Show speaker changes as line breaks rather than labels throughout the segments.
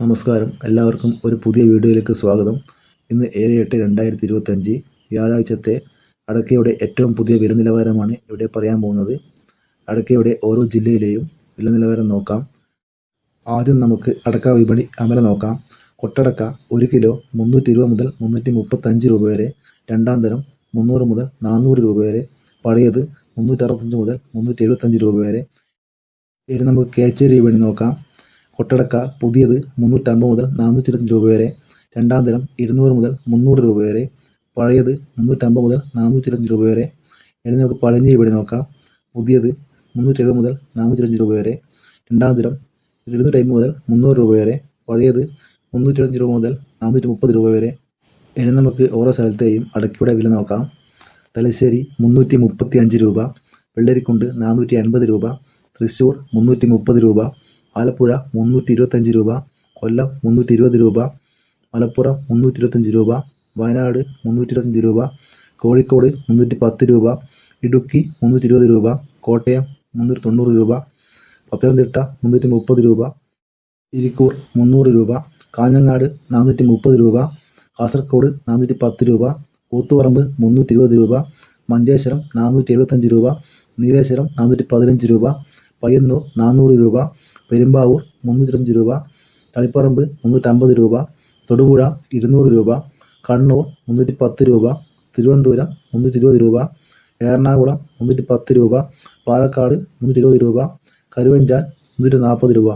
നമസ്കാരം. എല്ലാവർക്കും ഒരു പുതിയ വീഡിയോയിലേക്ക് സ്വാഗതം. ഇന്ന് ഏഴ് എട്ട് രണ്ടായിരത്തി ഇരുപത്തഞ്ച് വ്യാഴാഴ്ചത്തെ അടക്കയുടെ ഏറ്റവും പുതിയ വില നിലവാരമാണ് ഇവിടെ പറയാൻ പോകുന്നത്. അടക്കയുടെ ഓരോ ജില്ലയിലെയും വില നിലവാരം നോക്കാം. ആദ്യം നമുക്ക് അടക്ക വിപണി അമല നോക്കാം. കൊട്ടടക്ക ഒരു കിലോ മുന്നൂറ്റി ഇരുപത് മുതൽ മുന്നൂറ്റി മുപ്പത്തഞ്ച് രൂപ വരെ. രണ്ടാം തരം മുന്നൂറ് മുതൽ നാനൂറ് രൂപ വരെ. പഴയത് മുന്നൂറ്ററുപത്തഞ്ച് മുതൽ മുന്നൂറ്റി എഴുപത്തഞ്ച് രൂപ വരെ. ഇനി നമുക്ക് കേച്ചേരി വിപണി നോക്കാം. കൊട്ടടക്ക പുതിയത് മുന്നൂറ്റമ്പത് മുതൽ നാനൂറ്റി രൂപ വരെ. രണ്ടാം തരം ഇരുന്നൂറ് മുതൽ മുന്നൂറ് രൂപ വരെ. പഴയത് മുന്നൂറ്റമ്പത് മുതൽ നാനൂറ്റി രൂപ വരെ. ഇനി നമുക്ക് പഴഞ്ഞ് ഇവിടെ നോക്കാം. പുതിയത് മുന്നൂറ്റി എഴുപത് മുതൽ നാനൂറ്റി രൂപ വരെ. രണ്ടാം തരം ഇരുന്നൂറ്റി മുതൽ മുന്നൂറ് രൂപ വരെ. പഴയത് മുന്നൂറ്റി രൂപ മുതൽ നാനൂറ്റി മുപ്പത് രൂപ വരെ. ഇനി നമുക്ക് ഓരോ സ്ഥലത്തെയും അടക്കിയുടെ വില നോക്കാം. തലശ്ശേരി മുന്നൂറ്റി മുപ്പത്തി അഞ്ച് രൂപ. വെള്ളരിക്കുണ്ട് നാനൂറ്റി എൺപത് രൂപ. തൃശ്ശൂർ മുന്നൂറ്റി മുപ്പത് രൂപ. ആലപ്പുഴ മുന്നൂറ്റി ഇരുപത്തഞ്ച് രൂപ കൊല്ലം മുന്നൂറ്റി ഇരുപത് രൂപ മലപ്പുറം മുന്നൂറ്റി ഇരുപത്തഞ്ച് രൂപ വയനാട് മുന്നൂറ്റി ഇരുപത്തഞ്ച് രൂപ കോഴിക്കോട് മുന്നൂറ്റി പത്ത് രൂപ ഇടുക്കി മുന്നൂറ്റി ഇരുപത് രൂപ കോട്ടയം മുന്നൂറ്റി തൊണ്ണൂറ് രൂപ പത്തനംതിട്ട മുന്നൂറ്റി മുപ്പത് രൂപ ഇരിക്കൂർ മുന്നൂറ് രൂപ കാഞ്ഞങ്ങാട് നാനൂറ്റി മുപ്പത് രൂപ കാസർഗോഡ് നാനൂറ്റി പത്ത് രൂപ കൂത്തുപറമ്പ് മുന്നൂറ്റി ഇരുപത് രൂപ മഞ്ചേശ്വരം നാനൂറ്റി എഴുപത്തഞ്ച് രൂപ നീലേശ്വരം നാനൂറ്റി പതിനഞ്ച് രൂപ പയ്യന്നൂർ നാനൂറ് രൂപ പെരുമ്പാവൂർ മുന്നൂറ്റഞ്ച് രൂപ തളിപ്പറമ്പ് മുന്നൂറ്റമ്പത് രൂപ തൊടുപുഴ ഇരുന്നൂറ് രൂപ കണ്ണൂർ മുന്നൂറ്റി പത്ത് രൂപ തിരുവനന്തപുരം മുന്നൂറ്റി ഇരുപത് രൂപ എറണാകുളം മുന്നൂറ്റി പത്ത് രൂപ പാലക്കാട് മുന്നൂറ്റി ഇരുപത് രൂപ കരുവഞ്ചാൽ മുന്നൂറ്റി നാൽപ്പത് രൂപ.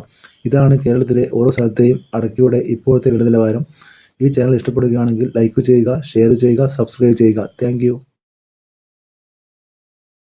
ഇതാണ് കേരളത്തിലെ ഓരോ സ്ഥലത്തെയും അടക്കിയുടെ ഇപ്പോഴത്തെ വില നിലവാരം ഈ ചാനൽ ഇഷ്ടപ്പെടുകയാണെങ്കിൽ ലൈക്ക് ചെയ്യുക ഷെയർ ചെയ്യുക സബ്സ്ക്രൈബ് ചെയ്യുക. താങ്ക്